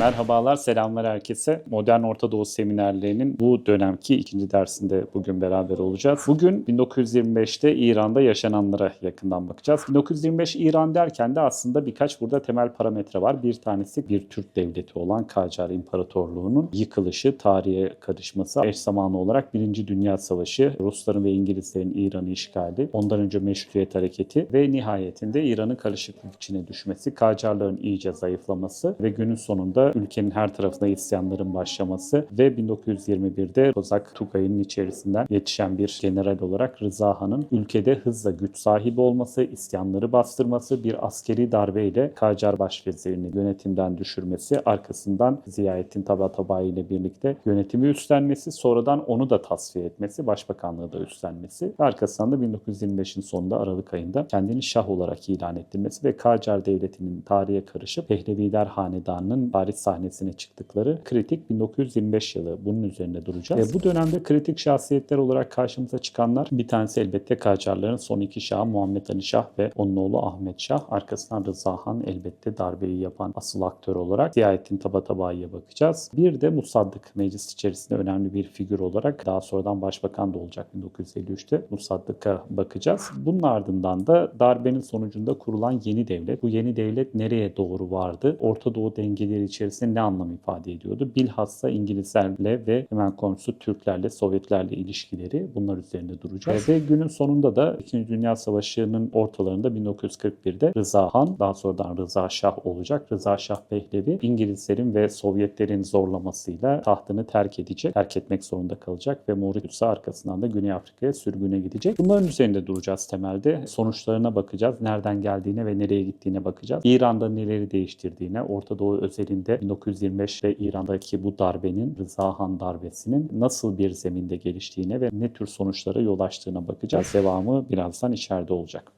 Merhabalar, selamlar herkese. Modern Orta Doğu seminerlerinin bu dönemki ikinci dersinde bugün beraber olacağız. Bugün 1925'te İran'da yaşananlara yakından bakacağız. 1925 İran derken de aslında birkaç burada temel parametre var. Bir tanesi bir Türk devleti olan Kacar İmparatorluğu'nun yıkılışı, tarihe karışması, eş zamanlı olarak Birinci Dünya Savaşı, Rusların ve İngilizlerin İran'ı işgali, ondan önce Meşrutiyet Hareketi ve nihayetinde İran'ın karışıklık içine düşmesi, Kacarların iyice zayıflaması ve günün sonunda ülkenin her tarafına isyanların başlaması ve 1921'de Kozak Tugay'ın içerisinden yetişen bir general olarak Rıza Han'ın ülkede hızla güç sahibi olması, isyanları bastırması, bir askeri darbeyle Kacar başvezirini yönetimden düşürmesi, arkasından Ziyaettin Tabatabai ile birlikte yönetimi üstlenmesi, sonradan onu da tasfiye etmesi, başbakanlığı da üstlenmesi arkasından da 1925'in sonunda Aralık ayında kendini şah olarak ilan ettirmesi ve Kacar Devleti'nin tarihe karışıp Pehleviler Hanedanı'nın tarih sahnesine çıktıkları kritik 1925 yılı. Bunun üzerinde duracağız. E, bu dönemde kritik şahsiyetler olarak karşımıza çıkanlar bir tanesi elbette Kacarların son iki şahı Muhammed Ali Şah ve onun oğlu Ahmet Şah. Arkasından Rıza Han elbette darbeyi yapan asıl aktör olarak Ziyaettin Tabatabai'ye bakacağız. Bir de Musaddık meclis içerisinde önemli bir figür olarak daha sonradan başbakan da olacak 1953'te Musaddık'a bakacağız. Bunun ardından da darbenin sonucunda kurulan yeni devlet. Bu yeni devlet nereye doğru vardı? Orta Doğu dengeleri içerisinde ne anlam ifade ediyordu? Bilhassa İngilizlerle ve hemen komşusu Türklerle, Sovyetlerle ilişkileri bunlar üzerinde duracağız. Ve günün sonunda da 2. Dünya Savaşı'nın ortalarında 1941'de Rıza Han, daha sonradan Rıza Şah olacak. Rıza Şah Pehlevi İngilizlerin ve Sovyetlerin zorlamasıyla tahtını terk edecek, terk etmek zorunda kalacak ve Mauritius'a arkasından da Güney Afrika'ya sürgüne gidecek. Bunların üzerinde duracağız temelde. Sonuçlarına bakacağız. Nereden geldiğine ve nereye gittiğine bakacağız. İran'da neleri değiştirdiğine, Orta Doğu özelinde 1925 ve İran'daki bu darbenin, Rıza Han darbesinin nasıl bir zeminde geliştiğine ve ne tür sonuçlara yol açtığına bakacağız. Devamı birazdan içeride olacak.